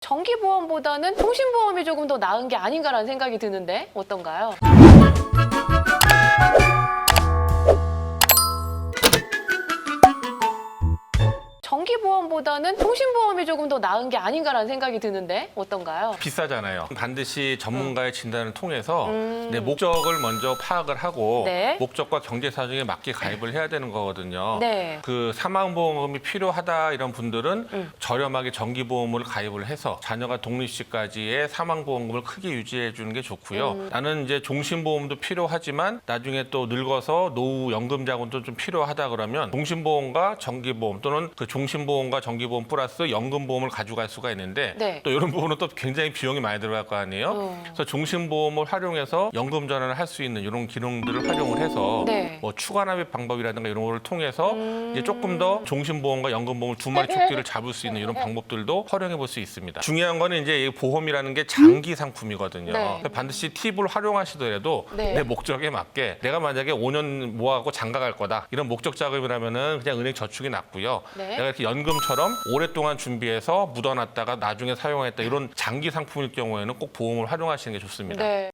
정기보험보다는 통신보험이 조금 더 나은 게 아닌가라는 생각이 드는데 어떤가요? 정기보험보다는 통신보험이 조금 더 나은 게 아닌가라는 생각이 드는데 어떤가요? 비싸잖아요. 반드시 전문가의 진단을 통해서 음. 내 목적을 먼저 파악을 하고 네. 목적과 경제 사정에 맞게 가입을 해야 되는 거거든요. 네. 그 사망보험이 필요하다 이런 분들은 음. 저렴하게 정기보험을 가입을 해서 자녀가 독립 시까지의 사망보험금을 크게 유지해 주는 게 좋고요. 음. 나는 이제 종신보험도 필요하지만 나중에 또 늙어서 노후 연금 자금도 좀 필요하다 그러면 종신보험과 정기보험 또는 그 종신 보험과 정기보험 플러스 연금보험을 가져갈 수가 있는데 네. 또 이런 부분은 또 굉장히 비용이 많이 들어갈 거 아니에요. 어. 그래서 종신보험을 활용해서 연금 전환을 할 수 있는 이런 기능들을 활용을 해서 네. 뭐 추가 납입 방법이라든가 이런 거를 통해서 음. 이제 조금 더 종신보험과 연금보험을 두 마리 토끼를 잡을 수 있는 이런 방법들도 활용해 볼 수 있습니다. 중요한 거는 이제 이 보험이라는 게 장기 상품이거든요. 네. 반드시 팁을 활용하시더라도 네. 내 목적에 맞게 내가 만약에 5년 모아고 장가 갈 거다 이런 목적 자금이라면은 그냥 은행 저축이 낫고요. 네. 내가 이렇게 연금처럼 오랫동안 준비해서 묻어놨다가 나중에 사용했다 이런 장기 상품일 경우에는 꼭 보험을 활용하시는 게 좋습니다. 네.